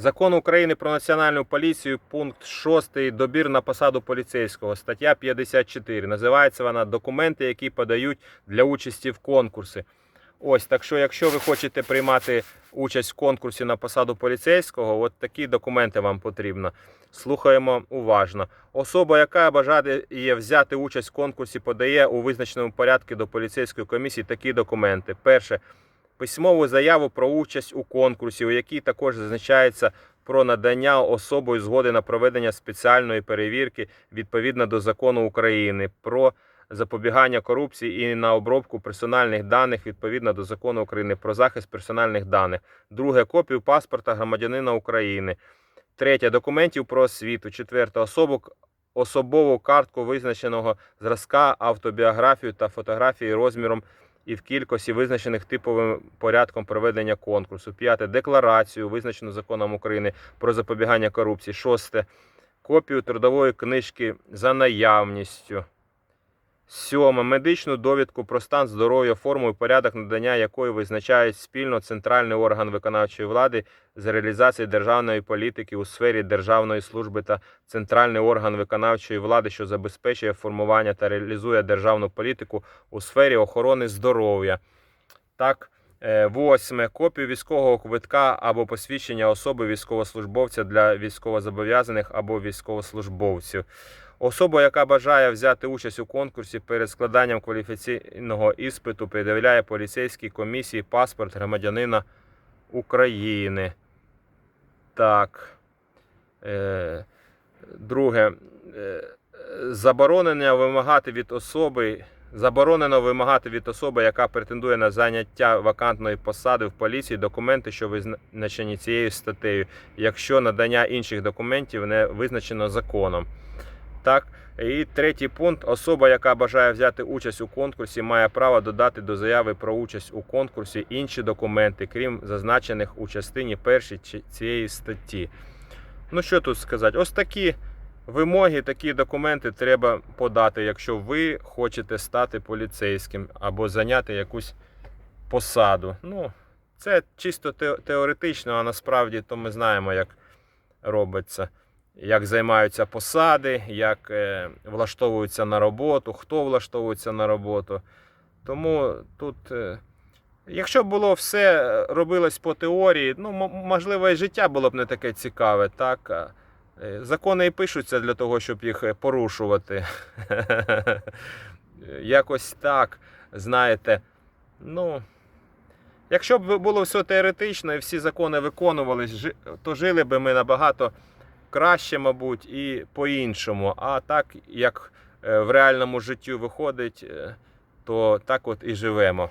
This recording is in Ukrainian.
Закон України про національну поліцію, пункт 6, добір на посаду поліцейського, стаття 54. Називається вона документи, які подають для участі в конкурсі. Ось, так що, якщо ви хочете приймати участь в конкурсі на посаду поліцейського, от такі документи вам потрібно. Слухаємо уважно. Особа, яка бажає взяти участь в конкурсі, подає у визначеному порядку до поліцейської комісії такі документи. Перше письмову заяву про участь у конкурсі, у якій також зазначається про надання особою згоди на проведення спеціальної перевірки відповідно до закону України про запобігання корупції і на обробку персональних даних відповідно до закону України про захист персональних даних. Друге копію паспорта громадянина України. Третє документів про освіту. Четверте особу особову картку визначеного зразка, автобіографію та фотографії розміром і в кількості визначених типовим порядком проведення конкурсу. П'яте декларацію, визначену законом України про запобігання корупції. Шосте копію трудової книжки за наявністю. Сьоме медичну довідку про стан здоров'я, форму і порядок надання якої визначають спільно центральний орган виконавчої влади з реалізації державної політики у сфері державної служби та центральний орган виконавчої влади, що забезпечує формування та реалізує державну політику у сфері охорони здоров'я. Так, е, восьме копію військового квитка або посвідчення особи військовослужбовця для військовозобов'язаних або військовослужбовців. Особа, яка бажає взяти участь у конкурсі перед складанням кваліфікаційного іспиту, пред'являє поліцейській комісії паспорт громадянина України. Так. Е, друге. Е, заборонення вимагати від особи. Заборонено вимагати від особи, яка претендує на заняття вакантної посади в поліції, документи, що визначені цією статтею, якщо надання інших документів не визначено законом. Так, і третій пункт: особа, яка бажає взяти участь у конкурсі, має право додати до заяви про участь у конкурсі інші документи, крім зазначених у частині першій цієї статті. Ну що тут сказати? Ось такі вимоги, такі документи треба подати, якщо ви хочете стати поліцейським або зайняти якусь посаду. Ну, це чисто теоретично, а насправді то ми знаємо, як робиться як займаються посади, як е, влаштовуються на роботу, хто влаштовується на роботу. Тому тут, е, якщо б було все е, робилось по теорії, ну, можливо, і життя було б не таке цікаве, так? Закони і пишуться для того, щоб їх порушувати. Якось так, знаєте. Ну, якщо б було все теоретично і всі закони виконувались, то жили би ми набагато краще, мабуть, і по-іншому. А так, як е, в реальному житті виходить, е, то так от і живемо.